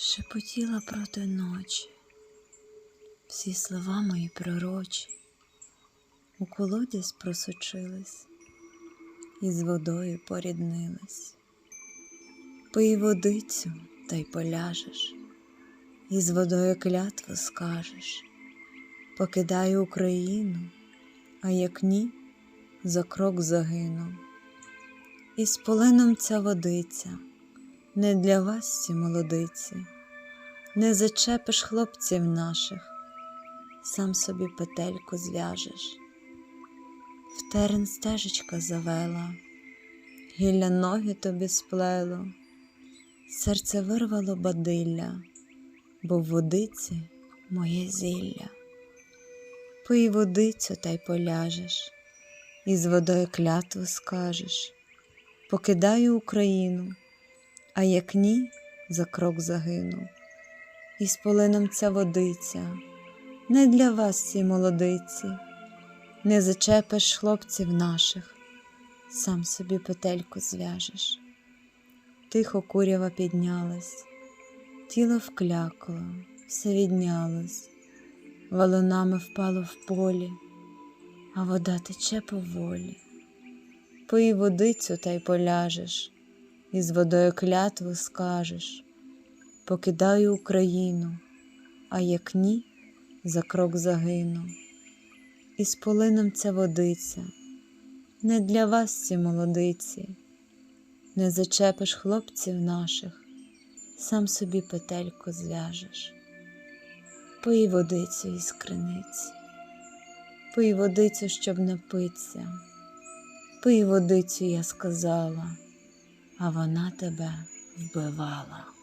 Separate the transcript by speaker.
Speaker 1: шепотіла проти ночі, всі слова мої пророчі у колодязь просочились і з водою поріднились. Пий водицю та й поляжеш, і з водою клятву скажеш. Покидаю Україну, а як ні, за крок загину. І з полином ця водиця не для вас ці молодиці, не зачепиш хлопців наших, сам собі петельку зв'яжеш. В терен стежечка завела, гілля ноги тобі сплело, серце вирвало бадилля, бо в водиці моє зілля. Пий водицю та й поляжеш, і з водою клятву скажеш. Покидаю Україну, а як ні, за крок загину. І з полином ця водиця, не для вас ці молодиці, не зачепиш хлопців наших, сам собі петельку зв'яжеш. Тихо курява піднялась, тіло вклякло, все віднялось, валунами впало в полі, а вода тече поволі. Пий водицю та й поляжеш, і з водою клятву скажеш. Покидаю Україну, а як ні, за крок загину. І з полином ця водиця, не для вас ці молодиці, не зачепиш хлопців наших, сам собі петельку зв'яжеш. Пий водицю із криниці, пий водицю, щоб напитися. Пий водицю, я сказала, а вона тебе вбивала.